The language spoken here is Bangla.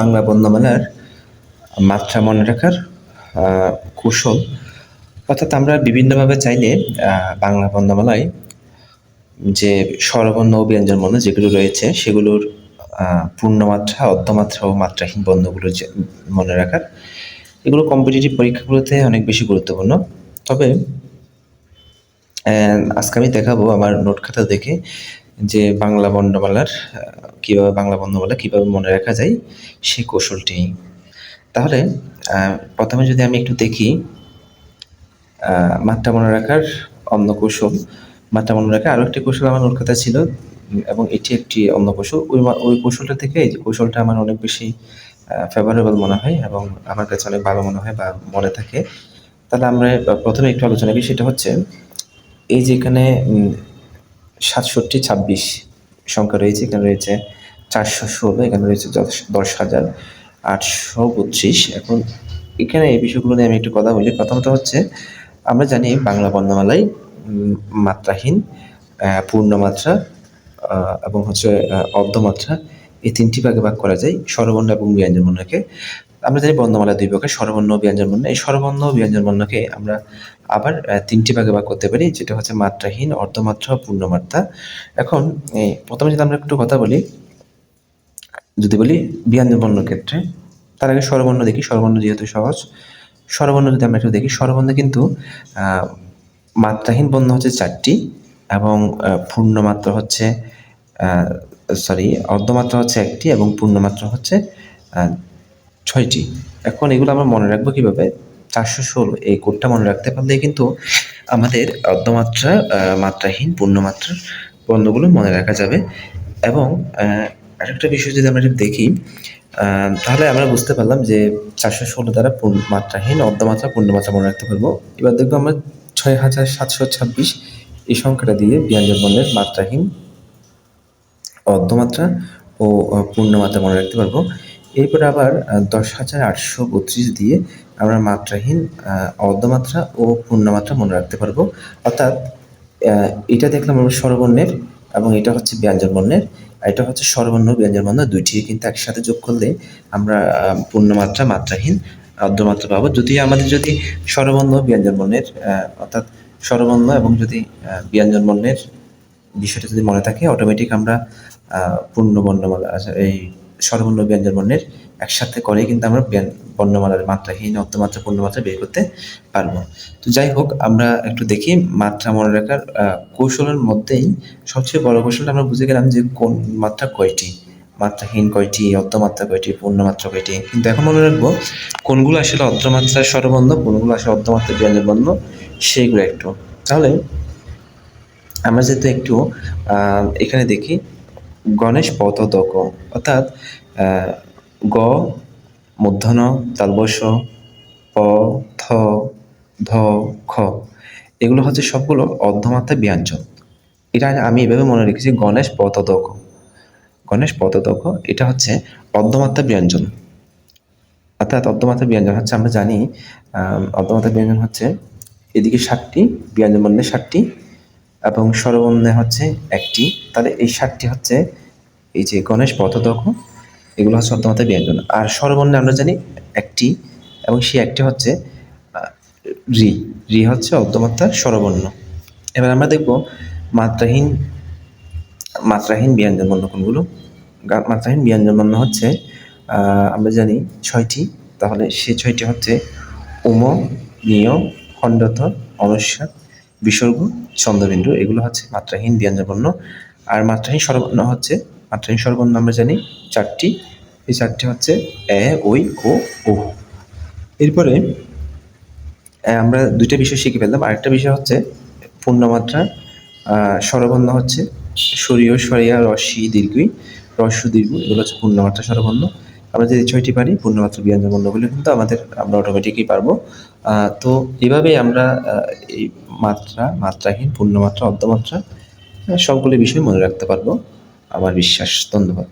বাংলা বর্ণমালার মাত্রা মনে রাখার কৌশল। অর্থাৎ আমরা বিভিন্নভাবে চাইলে বাংলা বর্ণমালায় যে স্বরবর্ণ ও ব্যঞ্জনবর্ণ যেগুলো রয়েছে, সেগুলোর পূর্ণমাত্রা, অর্ধমাত্রা ও মাত্রাহীন বর্ণগুলো মনে রাখার, এগুলো কম্পিটিটিভ পরীক্ষাগুলোতে অনেক বেশি গুরুত্বপূর্ণ। তবে আজকে আমি দেখাবো আমার নোট খাতা দেখে যে বাংলা বর্ণমালার কীভাবে বাংলা বর্ণমালা কীভাবে মনে রাখা যায় সেই কৌশলটি তাহলে প্রথমে যদি আমি একটু দেখি মাত্রা মনে রাখার অন্য কৌশল। মাত্রা মনে রাখার আরও একটি কৌশল আমার খাতায় ছিল, এবং এটি একটি অন্য কৌশল। ওই ওই কৌশলটা থেকে এই কৌশলটা আমার অনেক বেশি ফেভারেবল মনে হয়, এবং আমার কাছে অনেক ভালো মনে হয় বা মনে থাকে। তাহলে আমরা প্রথমে একটু আলোচনা করি, সেটা হচ্ছে এই যে এখানে সাতষট্টি ছাব্বিশ সংখ্যা রয়েছে, এখানে রয়েছে চারশো ষোলো, এখানে রয়েছে দশ- হাজার আটশো বত্রিশ এখন এখানে এই বিষয়গুলো নিয়ে আমি একটু কথা বলি। প্রথমত হচ্ছে, আমরা জানি বাংলা বর্ণমালায় মাত্রাহীন পূর্ণমাত্রা এবং হচ্ছে অর্ধমাত্রা, এই তিনটি ভাগে ভাগ করা যায়। স্বরবর্ণ এবং ব্যঞ্জন বর্ণকে আমরা জানি বর্ণমালা দুই প্রকার, স্বরবর্ণ ও ব্যঞ্জন বর্ণ। এই স্বরবর্ণ ও ব্যঞ্জন বর্ণকে আমরা আবার তিনটি ভাগে ভাগ করতে পারি, যেটা হচ্ছে মাত্রাহীন, অর্ধমাত্রা পূর্ণমাত্রা। এখন প্রথমে যদি আমরা একটু কথা বলি, যদি বলি ব্যঞ্জন বর্ণ ক্ষেত্রে, তার আগে স্বরবর্ণ দেখি, স্বরবর্ণ যেহেতু সহজ, স্বরবর্ণ যদি আমরা একটু দেখি, স্বরবর্ণ কিন্তু মাত্রাহীন বর্ণ হচ্ছে চারটি এবং পূর্ণমাত্রা হচ্ছে সরি অর্ধমাত্রা হচ্ছে একটি এবং পূর্ণমাত্রা হচ্ছে ছয়টি। এখন এগুলো আমরা মনে রাখব কীভাবে? চারশো ষোলো, এই কোডটা মনে রাখতে পারলে কিন্তু আমাদের অর্ধমাত্রা মাত্রাহীন পূর্ণমাত্রার বর্ণগুলো মনে রাখা যাবে। এবং আরেকটা বিষয় যদি আমরা দেখি তাহলে আমরা বুঝতে পারলাম যে চারশো ষোলো দ্বারা মাত্রাহীন অর্ধমাত্রা পূর্ণমাত্রা মনে রাখতে পারব। এবার দেখব আমরা ছয় হাজার সাতশো ছাব্বিশ, এই সংখ্যাটা দিয়ে ব্যঞ্জন বর্ণের মাত্রাহীন, অর্ধমাত্রা ও পূর্ণমাত্রা মনে রাখতে পারব। এরপরে আবার দশ হাজার আটশো বত্রিশ দিয়ে আমরা মাত্রাহীন অর্ধমাত্রা ও পূর্ণমাত্রা মনে রাখতে পারব। অর্থাৎ এটা দেখলাম আমরা স্বরবর্ণের এবং এটা হচ্ছে ব্যঞ্জন বর্ণের। এটা হচ্ছে স্বরবর্ণ ব্যঞ্জন বর্ণ দুইটি কিন্তু একসাথে যোগ করলে আমরা পূর্ণমাত্রা মাত্রাহীন অর্ধমাত্রা পাবো। যদি আমাদের যদি স্বরবর্ণ ব্যঞ্জন বর্ণের অর্থাৎ স্বরবর্ণ এবং যদি আহ, ব্যঞ্জন বর্ণের বিষয়টা যদি মনে থাকে অটোমেটিক আমরা আহ, পূর্ণ বর্ণমালা আচ্ছা, এই স্বরবর্ণ ব্যঞ্জন বর্ণের একসাথে করে কিন্তু আমরা বর্ণমালার মাত্রাহীন অর্ধমাত্রা পূর্ণমাত্রা বের করতে পারব। তো যাই হোক, আমরা একটু দেখি মাত্রা মনে রাখার কৌশলের মধ্যেই সবচেয়ে বড় কৌশলটা আমরা বুঝে গেলাম যে কোন মাত্রা কয়টি। মাত্রাহীন কয়টি অর্ধমাত্রা কয়টি পূর্ণমাত্রা কয়টি। কিন্তু এখন মনে রাখব কোনগুলো আসলে অর্ধমাত্রার স্বরবর্ণ কোনগুলো আসলে অর্ধমাত্রার ব্যঞ্জন বর্ণ, সেইগুলো একটু। তাহলে আমরা যেহেতু একটু এখানে দেখি গণেশ পথদক অর্থাৎ গ মূর্ধন তালবস প, থ, ধ, খ। এগুলো হচ্ছে সবগুলো অর্ধমাত্রা ব্যঞ্জন। এটা আমি এভাবে মনে রেখেছি, গণেশ পথদক গণেশ পথদক এটা হচ্ছে অর্ধমাত্রা ব্যঞ্জন। অর্থাৎ অর্ধমাত্রা ব্যঞ্জন হচ্ছে, আমরা জানি অর্ধমাত্রা ব্যঞ্জন হচ্ছে এদিকে ষাটটি ব্যঞ্জন বর্ণে ষাটটি এবং স্বরবর্ণে হচ্ছে একটি। তাহলে এই ষাটটি হচ্ছে এই যে গণেশ পথদক এগুলো হচ্ছে অর্ধমাত্রা ব্যঞ্জন। আর স্বরবর্ণে আমরা জানি একটি, এবং সেই একটি হচ্ছে রি। রি হচ্ছে অর্ধমাত্রা স্বরবর্ণ এবার আমরা দেখব মাত্রাহীন মাত্রাহীন ব্যঞ্জন বর্ণ কোনগুলো। মাত্রাহীন ব্যঞ্জন বর্ণ হচ্ছে আমরা জানি ছয়টি। তাহলে সে ছয়টি হচ্ছে উম নিয় খণ্ডত অনুস্বার বিসর্গ, ছন্দবিন্দু, এগুলো হচ্ছে মাত্রাহীন ব্যঞ্জন বর্ণ আর মাত্রাহীন স্বরবর্ণ হচ্ছে, মাত্রাহীন স্বরবর্ণ আমরা জানি চারটি। এই চারটি হচ্ছে এ, ওই, ও ও। এরপরে আমরা দুইটা বিষয় শিখে ফেললাম। আরেকটা বিষয় হচ্ছে পূর্ণমাত্রা। স্বরবর্ণ হচ্ছে সরিয় সরিয়া রসি দীর্ঘই রস্য দীর্ঘ এগুলো হচ্ছে পূর্ণমাত্রা স্বরবর্ণ। আমরা যদি ছয়টি পারি, পূর্ণমাত্রা ব্যঞ্জন বর্ণগুলো কিন্তু আমাদের আমরা অটোমেটিকই পারব। তো এভাবেই আমরা এই মাত্রা, মাত্রাহীন, পূর্ণমাত্রা, অর্ধমাত্রা সবগুলো বিষয় মনে রাখতে পারব। আমার বিশ্বাস, ধন্যবাদ।